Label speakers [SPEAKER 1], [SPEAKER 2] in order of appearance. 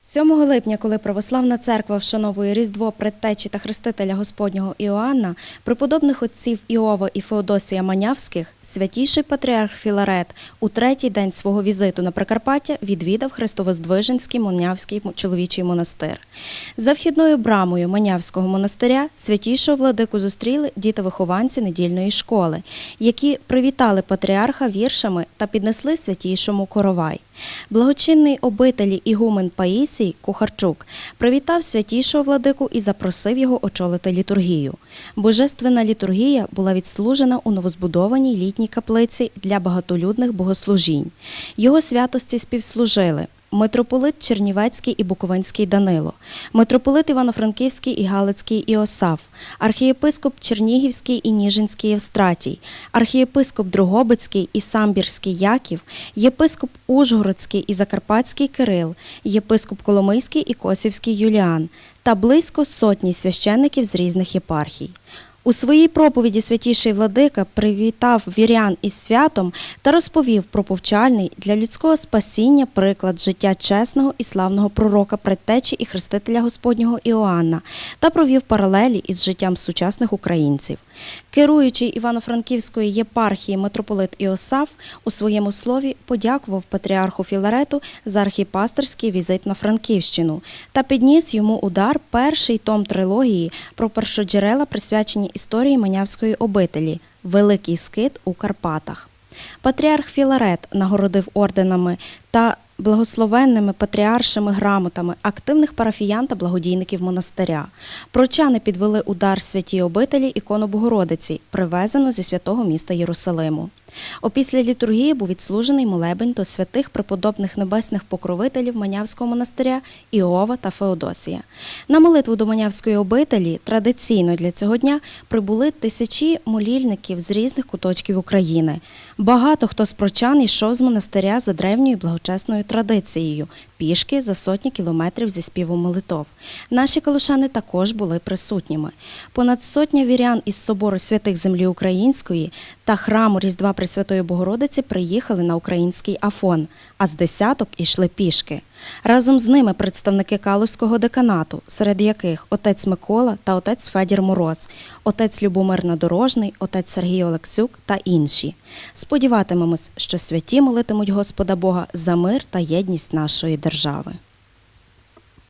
[SPEAKER 1] 7 липня, коли православна церква вшановує Різдво предтечі та хрестителя Господнього Іоанна, преподобних отців Іова і Феодосія Манявських, святійший патріарх Філарет у третій день свого візиту на Прикарпаття відвідав Христовоздвиженський Манявський чоловічий монастир. За вхідною брамою Манявського монастиря святійшого владику зустріли діти-вихованці недільної школи, які привітали патріарха віршами та піднесли святійшому коровай. Благочинний обителі Ігумен Паїсій Кухарчук привітав святішого владику і запросив його очолити літургію. Божественна літургія була відслужена у новозбудованій літній каплиці для багатолюдних богослужінь. Його святості співслужили митрополит Чернівецький і Буковинський Данило, митрополит Івано-Франківський і Галицький Іосаф, архієпископ Чернігівський і Ніжинський Євстратій, архієпископ Дрогобицький і Самбірський Яків, єпископ Ужгородський і Закарпатський Кирил, єпископ Коломийський і Косівський Юліан та близько сотні священників з різних єпархій. У своїй проповіді святіший владика привітав вірян із святом та розповів про повчальний для людського спасіння приклад життя чесного і славного пророка предтечі і хрестителя Господнього Іоанна та провів паралелі із життям сучасних українців. Керуючий Івано-Франківської єпархії митрополит Іосаф у своєму слові подякував патріарху Філарету за архіпастерський візит на Франківщину та підніс йому удар перший том трилогії про першоджерела, присвячені історії Манявської обителі Великий скит у Карпатах. Патріарх Філарет нагородив орденами та благословенними патріаршими грамотами активних парафіян та благодійників монастиря. Прочани підвели удар святій обителі ікону Богородиці, привезену зі святого міста Єрусалиму. Опісля літургії був відслужений молебень до святих преподобних небесних покровителів Манявського монастиря Іова та Феодосія. На молитву до Манявської обителі традиційно для цього дня прибули тисячі молільників з різних куточків України. Багато хто з прочан йшов з монастиря за древньою благочесною традицією пішки за сотні кілометрів зі співу молитов. Наші калушани також були присутніми. Понад сотня вірян із собору святих землі Української та храму Різдва Пресвятої Богородиці приїхали на український Афон, а з десяток ішли пішки. Разом з ними представники Калузького деканату, серед яких отець Микола та отець Федір Мороз, отець Любомир Надорожний, отець Сергій Олексюк та інші. Сподіватимемось, що святі молитимуть Господа Бога за мир та єдність нашої держави.